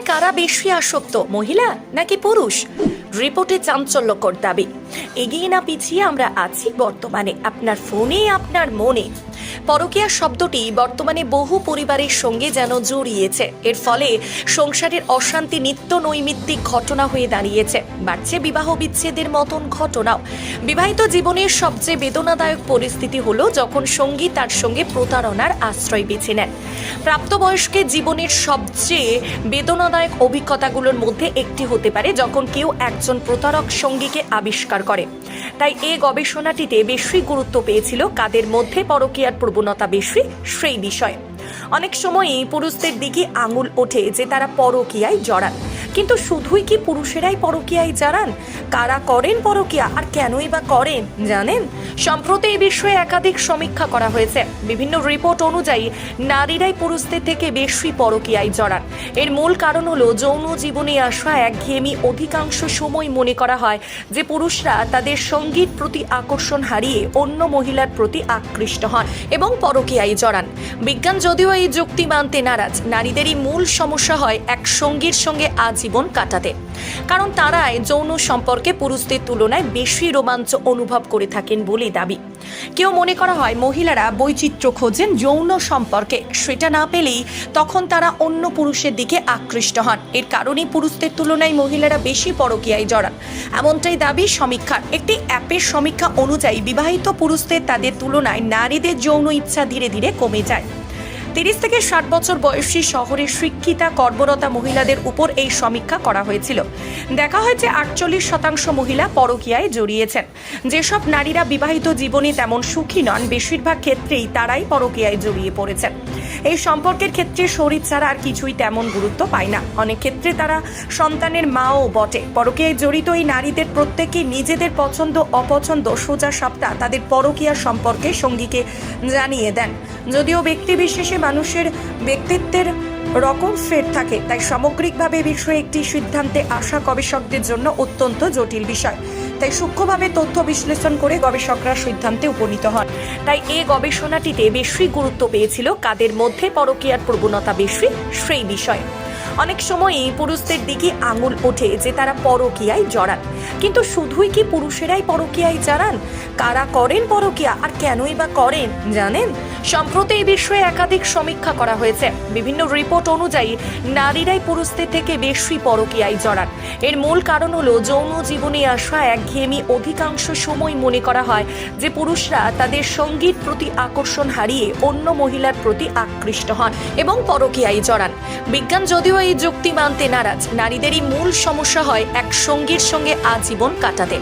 কারা বেশি আসক্ত মহিলা নাকি পুরুষ? রিপোর্টে চাঞ্চল্যকর দাবি। এগিয়ে না পিছিয়ে আমরা আছি বর্তমানে, আপনার ফোনে, আপনার মনে। পরকীয়া শব্দটি বর্তমানে বহু পরিবারের সঙ্গে যেন জড়িয়েছে। এর ফলে সংসারের অশান্তি, নিত্য নৈমিত্তিক ঘটনা হয়ে দাঁড়িয়েছে। বাড়ছে বিবাহ বিচ্ছেদের মতন ঘটনাও। বিবাহিত জীবনের সবচেয়ে বেদনাদায়ক পরিস্থিতি হলো যখন সঙ্গী তার সঙ্গে প্রতারণার আশ্রয় বেছে নেন। প্রাপ্তবয়স্কে জীবনের সবচেয়ে বেদনাদায়ক অভিজ্ঞতাগুলোর মধ্যে একটি হতে পারে যখন কেউ একজন প্রতারক সঙ্গীকে আবিষ্কার করে। তাই এ গবেষণাটিতে বেশি গুরুত্ব পেয়েছিল কাদের মধ্যে পরকীয়ার প্রবণতা বেশি, সেই বিষয়ে। অনেক সময়ই পুরুষদের দিকে আঙুল ওঠে যে তারা পরকীয়ায় জড়ান। কিন্তু শুধুই কি পুরুষেরাই পরকীয়ায় জড়ান? কারা করেন পরকীয়া? আর কেনই বা করেন? জানেন? সম্প্রতি এই বিষয়ে একাধিক সমীক্ষা করা হয়েছে। বিভিন্ন রিপোর্ট অনুযায়ী নারীরাই পুরুষদের থেকে বেশি পরকীয়ায় জড়ান। এর মূল কারণ হলো যৌন জীবনে আসা একঘেয়েমি অধিকাংশ সময় মনে করা হয় যে পুরুষরা তাদের সংগীত প্রতি আকর্ষণ হারিয়ে অন্য মহিলার প্রতি আকৃষ্ট হন এবং পরকীয়ায় জড়ান। বিজ্ঞান যদিও এই যুক্তি মানতে নারাজ, নারীদেরই মূল সমস্যা হয় এক সঙ্গীর সঙ্গে আজীবন কাটাতে। কারণ তারাই যৌন সম্পর্কে পুরুষদের তুলনায় বেশি রোমাঞ্চ অনুভব করে থাকেন বলে দাবি। কেউ মনে করা হয় মহিলারা বৈচিত্র্য খোঁজেন যৌন সম্পর্কে। সেটা না পেলেই তখন তারা অন্য পুরুষের দিকে আকৃষ্ট হন। এর কারণেই পুরুষদের তুলনায় মহিলারা বেশি পরকীয়ায় জড়ান। এমনটাই দাবি সমীক্ষার। একটি অ্যাপের সমীক্ষা অনুযায়ী বিবাহিত পুরুষদের তাদের তুলনায় নারীদের যৌন ইচ্ছা ধীরে ধীরে কমে যায়। তিরিশ থেকে ষাট বছর বয়সী শহরের শিক্ষিতা কর্মরতা মহিলাদের উপর এই সমীক্ষা করা হয়েছিল। দেখা হয়েছে আটচল্লিশ শতাংশ মহিলা পরকীয়ায় জড়িয়েছেন। যেসব নারীরা বিবাহিত জীবনে তেমন সুখী নন, বেশিরভাগ ক্ষেত্রেই তারাই পরকীয়ায় জড়িয়ে পড়েছেন। এই সম্পর্কের ক্ষেত্রে শরীর ছাড়া আর কিছুই তেমন গুরুত্ব পায় না। অনেক ক্ষেত্রে তারা সন্তানের মাও বটে। পরকীয়ায় জড়িত এই নারীদের প্রত্যেকেই নিজেদের পছন্দ, অপছন্দ, সোজা সাপ্তাহ তাদের পরকীয়া সম্পর্কে সঙ্গীকে জানিয়ে দেন। যদিও ব্যক্তি বিশেষে মানুষের ব্যক্তিত্বের রকম ফের থাকে, তাই সামগ্রিকভাবে বিষয়ে একটি সিদ্ধান্তে আসা গবেষকদের জন্য অত্যন্ত জটিল বিষয়। তাই সূক্ষ্মভাবে তথ্য বিশ্লেষণ করে গবেষকরা সিদ্ধান্তে উপনীত হন। তাই এ গবেষণাটিতে বেশি গুরুত্ব পেয়েছিল কাদের মধ্যে পরকীয়ার প্রবণতা বেশি, সেই বিষয়ে। অনেক সময়ই পুরুষদের দিকে আঙুল ওঠে যে তারা পরকীয়ায় জড়ান। কিন্তু শুধুই কি পুরুষেরাই পরকীয়ায় জড়ান? কারা করেন পরকীয়া আর কেনই বা করেন, জানেন? সম্প্রতি এই বিষয়ে একাধিক সমীক্ষা করা হয়েছে। বিভিন্ন রিপোর্ট অনুযায়ী নারীরাই পুরুষদের থেকে বেশি পরকীয়ায় জড়ান। এর মূল কারণ হলো যৌন জীবনে আসা একঘেয়েমি অধিকাংশ সময় মনে করা হয় যে পুরুষরা তাদের সংগীত প্রতি আকর্ষণ হারিয়ে অন্য মহিলার প্রতি আকৃষ্ট হন এবং পরকীয়ায় জড়ান। বিজ্ঞান যদিও এই যুক্তি মানতে নারাজ। নারীদেরই মূল সমস্যা হয় এক সঙ্গীর সঙ্গে আজীবন কাটাতে।